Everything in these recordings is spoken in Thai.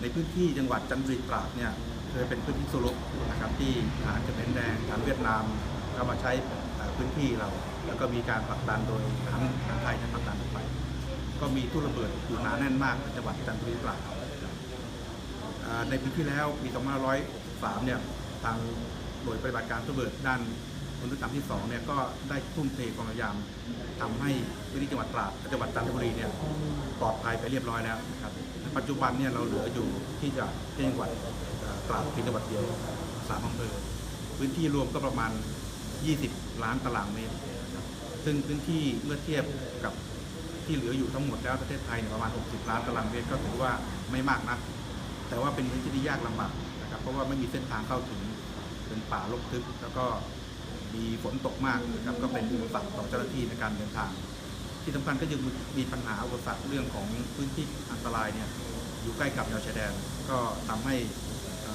ในพื้นที่จังหวัดจันทบุรีตราดเนี่ยเคยเป็นพื้นที่สุรบนะครับที่ทหารเขมรแดงทหารเวียดนามเข้ามาใช้พื้นที่เรา แล้วก็มีการผลักดันโดยทารทารไทยนะผลักดันออกไป ก็มีทุนระเบิดอยู่หนาแน่นมากในจังหวัดจันทบุรีตราดในปีที่แล้วปี2503เนี่ยทางหน่วยปฏิบัติการระเบิดด้าน มนุษยธรรมที่2เนี่ยก็ได้ทุ่มเทความพยายามทำให้พื้นที่จังหวัดตราดจังหวัดจันทบุรีเนี่ยปลอดภัยไปเรียบร้อยแล้วนะครับปัจจุบันเนี่ยเราเหลืออยู่ที่จะที่จังหวัดตราดเพียงจังหวัดเดียวสามอำเภอพื้นที่รวมก็ประมาณ 20 ล้านตารางเมตร ซึ่งพื้นที่เมื่อเทียบกับที่เหลืออยู่ทั้งหมดแล้วประเทศไทยเนี่ยประมาณ 60 ล้านตารางเมตรก็ถือว่าไม่มากนักแต่ว่าเป็นพื้นที่ที่ยากลำบากนะครับ เพราะว่าไม่มีเส้นทางเข้าถึง เป็นป่ารกทึบแล้วก็ มีฝนตกมากนะครับก็เป็นอุปสรรคต่อเจ้าหน้าที่ในการเดินทาง ที่สำคัญก็ยังมีปัญหาอุปสรรคเรื่องของพื้นที่อันตรายเนี่ยอยู่ใกล้กับแนวชายแดน ก็ทำให้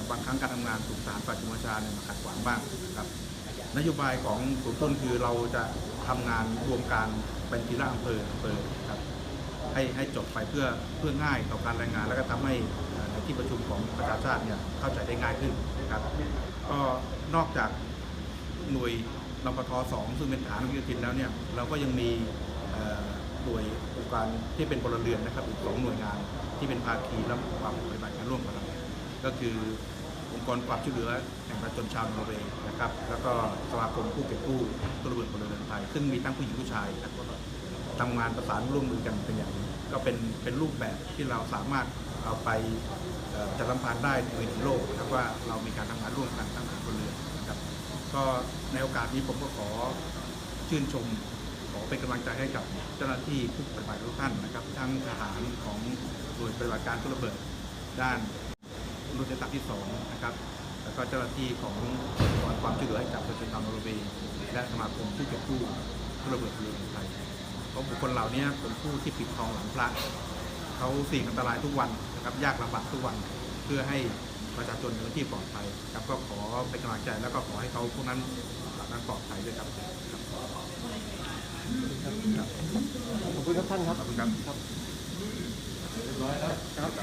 บางครั้งการทำงานถูกสารฝ่ายจุมชาเนี่ยมาขัดขวางบ้างนะครับนโยบายของศูนย์ต้นคือเราจะทำงานรวมการเป็นทีละอำเภออำเภอครับให้ให้จบไปเพื่อเพื่อง่ายต่อการรายงาน แล้วก็ทำให้ในที่ประชุมของประชาชาติเนี่ยเข้าใจได้ง่ายขึ้นนะครับก็นอกจาก หน่วยรปทสองซึ่งเป็นฐานวิทยาทินแล้วเนี่ยเราก็ยังมีหน่วยองค์การที่เป็นพลเรือนนะครับอีกสองหน่วยงานที่เป็นภาคีและความปฏิบัติการร่วมกันก็คือองค์กรความช่วยเหลือแห่งประชาชนชาวนอร์เวย์นะครับแล้วก็สมาคมผู้เก็บกู้ตัวระเบิดพลเรือนไทย ซึ่งมีทั้งผู้หญิงผู้ชายนะครับทำงานประสานร่วมมือกันเป็นอย่างดีก็เป็นเป็นรูปแบบที่เราสามารถเอาไปจัดสัมพันธ์ได้ในเวโลกนะครับว่าเรามีการทำงานร่วมกันทั้งสามคนเรือนนะครับก็ ในโอกาสนี้ผมก็ขอชื่นชม ขอเป็นกำลังใจให้กับเจ้าหน้าที่ผู้ปฏิบัติทุกท่านนะครับ ทั้งทหารของหน่วยปฏิบัติการทุระเบิดด้านมนุษยธรรมที่สองนะครับ แล้วก็เจ้าหน้าที่ขององค์กรความช่วยเหลือให้กับประชาชนชาวนอร์เวย์และสมาคมผู้เก็บกู้ทุระเบิดพลเรือนไทยเพราะบุคคลเหล่านี้เป็นผู้ที่ปิดทองหลังพระเขาเสี่ยงอันตรายทุกวันนะครับยากลำบากทุกวันเพื่อให้ ประชาชนในพื้นที่ปลอดภัยครับก็ขอเป็นกำลังใจแล้วก็ขอให้เขาพวกนั้นนั้นปลอดภัยด้วยครับครับขอบคุณครับท่านครับขอบคุณครับ